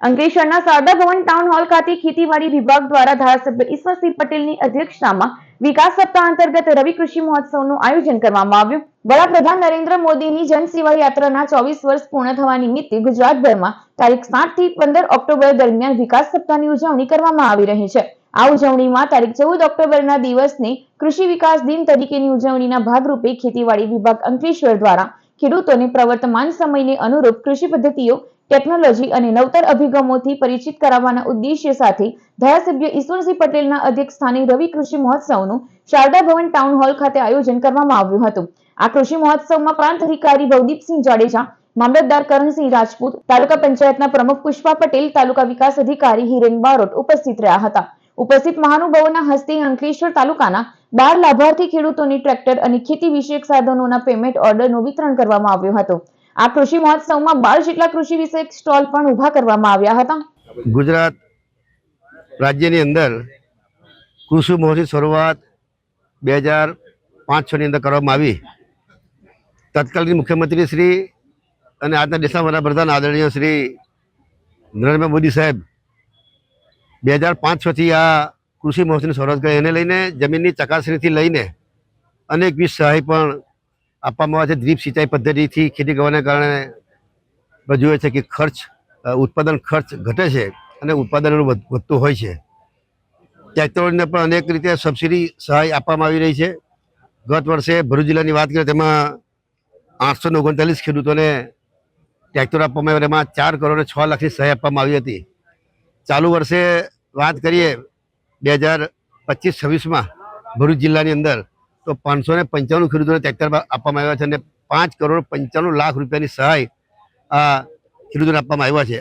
અંકલેશ્વરના શારદા ભવન town hall ખાતે ખેતીવાડી વિભાગ દ્વારા ધારાસભ્ય ઈશ્વરસિંહ પટેલની અધ્યક્ષતામાં વિકાસ સપ્તાહ અંતર્ગત રવિ કૃષિ મહોત્સવનું આયોજન કરવામાં આવ્યું. વડાપ્રધાન નરેન્દ્ર મોદીની જનસેવા યાત્રાના ચોવીસ વર્ષ પૂર્ણ થવા નિમિત્તે ગુજરાતભરમાં તારીખ સાતથી પંદર ઓક્ટોબર દરમિયાન વિકાસ સપ્તાહની ઉજવણી કરવામાં આવી રહી છે. આ ઉજવણીમાં તારીખ ચૌદ ઓક્ટોબરના દિવસને કૃષિ વિકાસ દિન તરીકેની ઉજવણીના ભાગરૂપે ખેતીવાડી વિભાગ અંકલેશ્વર દ્વારા ખેડૂતોને પ્રવર્તમાન સમયને અનુરૂપ કૃષિ પદ્ધતિઓ ટેકનોલોજી અને નવતર અભિગમોથી પરિચિત કરાવવાના ઉદ્દેશ્ય સાથે ધારાસભ્ય ઈશ્વરસિંહ પટેલના અધ્યક્ષસ્થાને રવિ કૃષિ મહોત્સવનું શારદા ભવન ટાઉન હોલ ખાતે આયોજન કરવામાં આવ્યું હતું. આ કૃષિ મહોત્સવમાં પ્રાંત અધિકારી ભવદીપસિંહ જાડેજા, મામલતદાર કરણસિંહ રાજપૂત, તાલુકા પંચાયતના પ્રમુખ પુષ્પા પટેલ, તાલુકા વિકાસ અધિકારી હિરેન બારોટ ઉપસ્થિત રહ્યા હતા. ઉપસ્થિત મહાનુભાવોના હસ્તે અંકલેશ્વર તાલુકાના બાર લાભાર્થી ખેડૂતોની ટ્રેક્ટર અને ખેતી વિષયક સાધનોના પેમેન્ટ ઓર્ડરનું વિતરણ કરવામાં આવ્યું હતું. આ કૃષિ મહોત્સવમાં બાર જેટલા કૃષિ વિષયક સ્ટોલ પણ ઊભા કરવામાં આવ્યા હતા. ગુજરાત રાજ્યની અંદર કૃષિ મહોત્સવ શરૂઆત બે હજાર પાંચ છની અંદર કરવામાં આવી. તત્કાલીન મુખ્યમંત્રી શ્રી અને આજના દેશના વડાપ્રધાન આદરણીય શ્રી નરેન્દ્ર મોદી સાહેબ બે હજાર પાંચ છથી આ કૃષિ મહોત્સવની શરૂઆત કરી. એને લઈને જમીનની ચકાસણીથી લઈને અનેકવિધ સહાય પણ આપવામાં આવે છે દ્વીપ સિંચાઈ પદ્ધતિથી ખેતી કરવાને કારણે જોઈએ છે કે ખર્ચ ઉત્પાદન ખર્ચ ઘટે છે અને ઉત્પાદન વધતું હોય છે. ટ્રેક્ટરોને પણ અનેક રીતે સબસિડી, સહાય આપવામાં આવી રહી છે. ગત વર્ષે ભરૂચ જિલ્લાની વાત કરીએ તેમાં આઠસો ને ઓગણચાલીસ ખેડૂતોને ટ્રેક્ટર આપવામાં આવ્યું એમાં ચાર કરોડ છ લાખની સહાય આપવામાં આવી હતી. ચાલુ વર્ષે વાત કરીએ, બે હજાર પચીસ છવ્વીસમાં ભરૂચ જિલ્લાની અંદર તો પાંચસો ને પંચાણું ખેડૂતોને ટ્રેક્ટર આપવામાં આવ્યા છે અને પાંચ કરોડ પંચાણું લાખ રૂપિયાની સહાય આ ખેડૂતોને આપવામાં આવ્યા છે.